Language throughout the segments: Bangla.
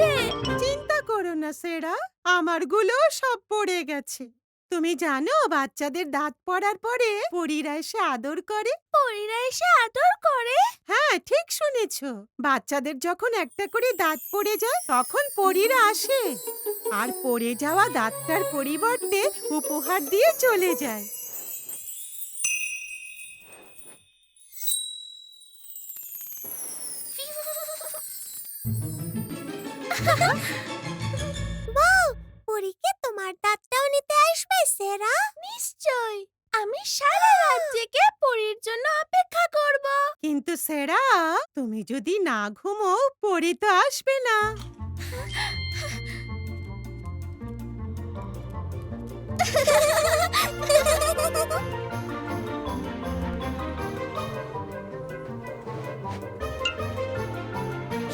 লাগছে চিন্তা করো না সেরা আমারগুলো সব পড়ে গেছে। তুমি জানো বাচ্চাদের দাঁত পড়ার পরে পরীরা এসে আদর করে? পরীরা এসে আদর করে? হ্যাঁ ঠিক শুনেছ। বাচ্চাদের যখন একটা করে দাঁত পড়ে যায় তখন পরীরা আসে। আর পড়ে যাওয়া দাঁতটার পরিবর্তে উপহার দিয়ে চলে যায়। সেরা তুমি যদি না ঘুমো পরি তো আসবে না।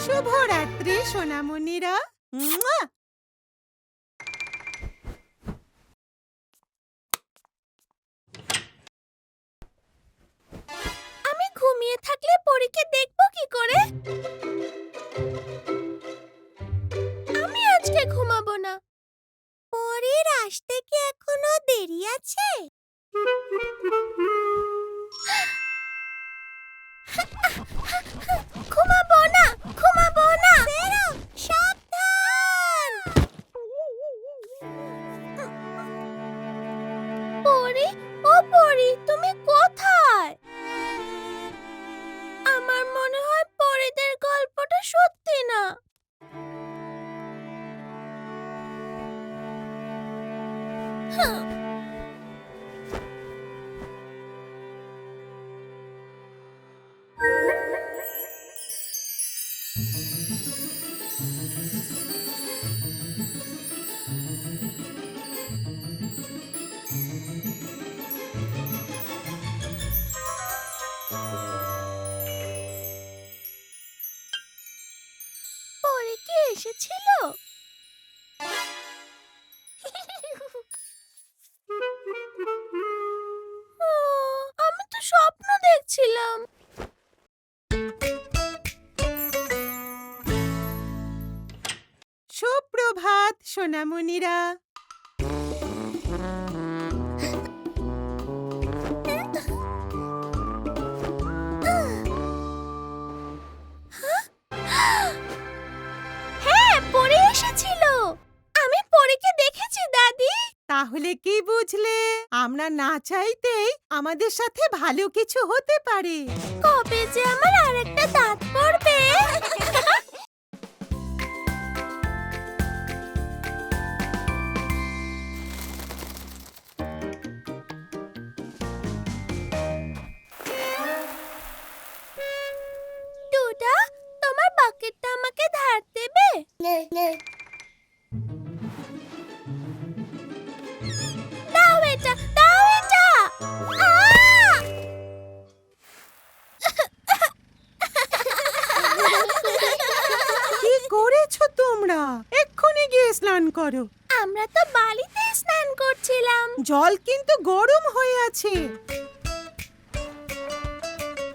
শুভরাত্রি সোনামণিরা। ঘুমিয়ে থাকলে পরীকে দেখব কি করে? আমি আজকে ঘুমাবো না। পরীর আসতে কি এখনও দেরি আছে? পরি, ও পরি, তুমি কোথায়? পরে কি এসেছিল? আমি তো স্বপ্ন দেখছিলাম। সুপ্রভাত সোনামণিরা। তাহলে কি বুঝলে? আমরা না চাইতেই আমাদের সাথে ভালো কিছু হতে পারে। কবে যে আমার আরেকটা দাঁত পড়বে? টুডা তোমার বাকেটটা আমাকে ধার দেবে? কি করেছ তোমরা? এক্ষুনি গিয়ে স্নান করো। আমরা তো বালিতে স্নান করছিলাম। জল কিন্তু গরম হয়ে আছে।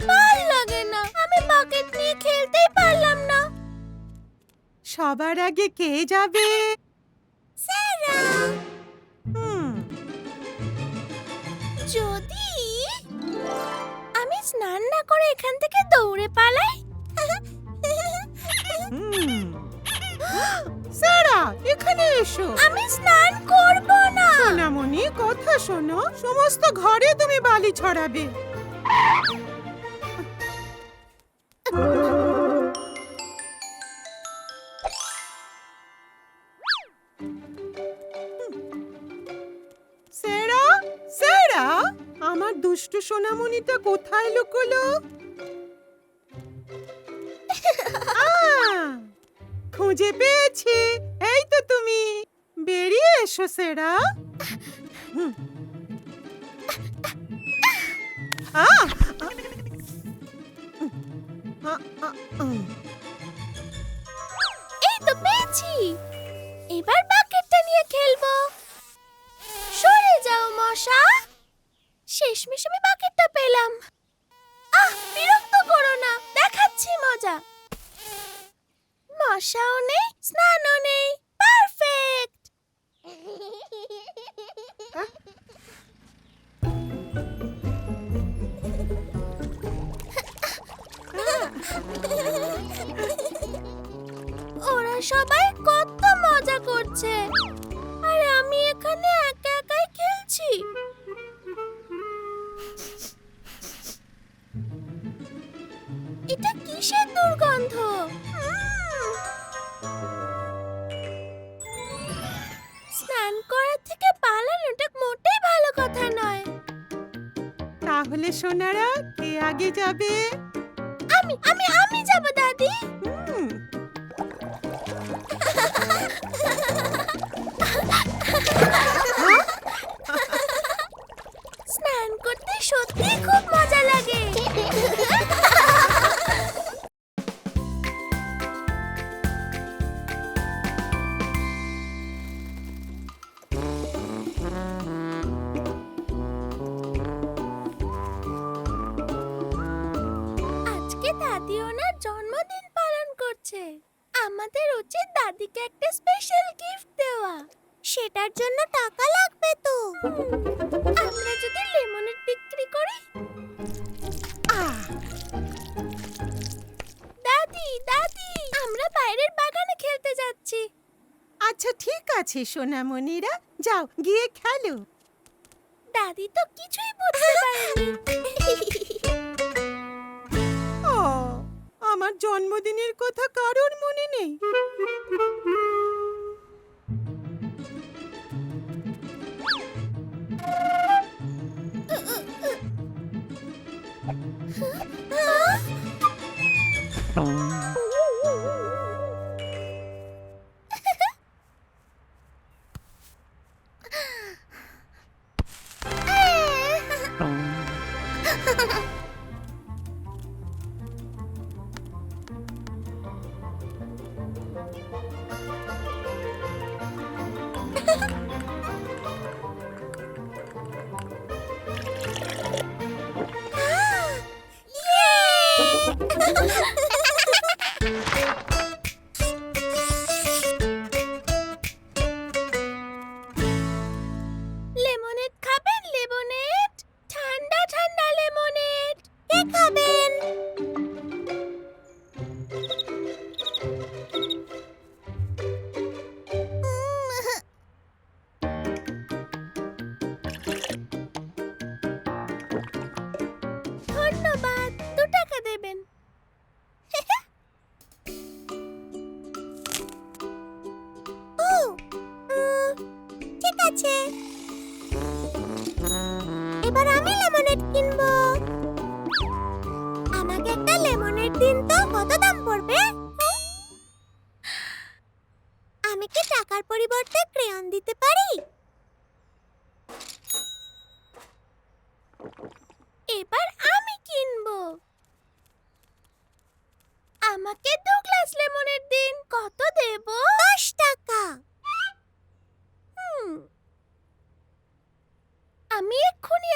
ভালো লাগে না। আমি বাকেট নিয়ে খেলতেই পারলাম না। সবার আগে কে যাবে? স্যারা! যদি আমি স্নান না করে এখান থেকে দৌড়ে পালাই? সারা এখানে এসো। আমি স্নান করব না। সোনামণি কথা শোনো। সমস্ত ঘরে তুমি বালি ছড়াবে। সোনামণিটা কোথায় লুকোলো? খুঁজে পেয়েছি। এই তো তুমি। বেরিয়ে এসো সেরা। এই তো পেয়েছি। এবার সবাই কত মজা করছে। আর আমি এখানে একা একাই খেলছি। এটা কিসের দুর্গন্ধ? স্নান করার থেকে পালানোটা মোটেই ভালো কথা নয়। তাহলে সোনারা কে আগে যাবে? আমি আমি আমি যাব দাদি। দাদি ওনার জন্মদিন পালন করছে আমাদের উচিত দাদিকে একটা স্পেশাল গিফট দেওয়া। সেটার জন্য টাকা লাগবে তো। আমরা যদি লেমনের বিক্রি করি? দাদি দাদি আমরা বাইরের বাগানে খেলতে যাচ্ছি। আচ্ছা ঠিক আছে সোনামণিরা। যাও গিয়ে খেলো। দাদি তো কিছুই বুঝতে পারেনি। আমার জন্মদিনের কথা কারোর মনে নেই। লেমনেড লেমনেড কে ধন্যবাদ দু টাকা দেবেন। এবার আমি কিনবো। দিন তো কত দাম পড়বে? আমি কি টাকার পরিবর্তে ক্রেয়ন দিতে পারি? এবার আমি কিনবো। আমাকে দু গ্লাস লেমনের দিন কত দেব? দশ টাকা। আমি এক্ষুনি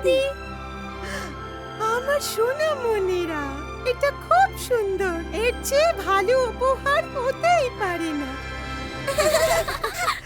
দাদি। আমার সোনামণিরা এটা খুব সুন্দর। এর চেয়ে ভালো উপহার হতেই পারে না।